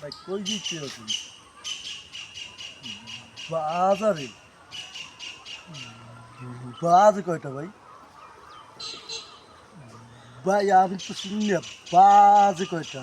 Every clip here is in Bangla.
ভাই কই দিচ্ছে তুমি বাজারে। বাজ কয়টা ভাই? ভাই আমি তো শুনলে বাজ কয়টা?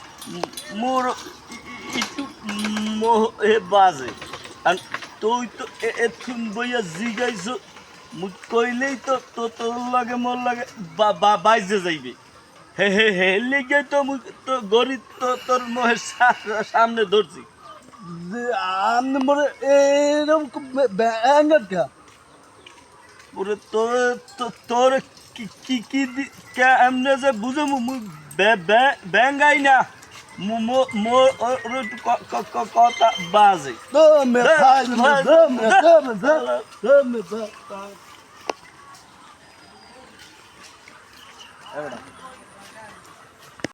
মোর একটু মোহ বাজে। আর তুই তো এথুন বইয়া জিগাইছ মুই কইলেই তো তো তোর লাগে মোর লাগে বা- বাইজে যাইবে। হে হে হে লিগে তো মুই তো গরিব তো তোর মোহের সা- সামনে ধরছি। আপনি মনে এরকম ব্যাঙ্গার কে? ওরে তোর তোর কি কি কি দি- কে এমনে যে বুঝে মু মু বে- বে- বেঙ্গাই না। মু- মো- মোর ওর ওর একটু ক- ক- ক- কথা বাজে দমে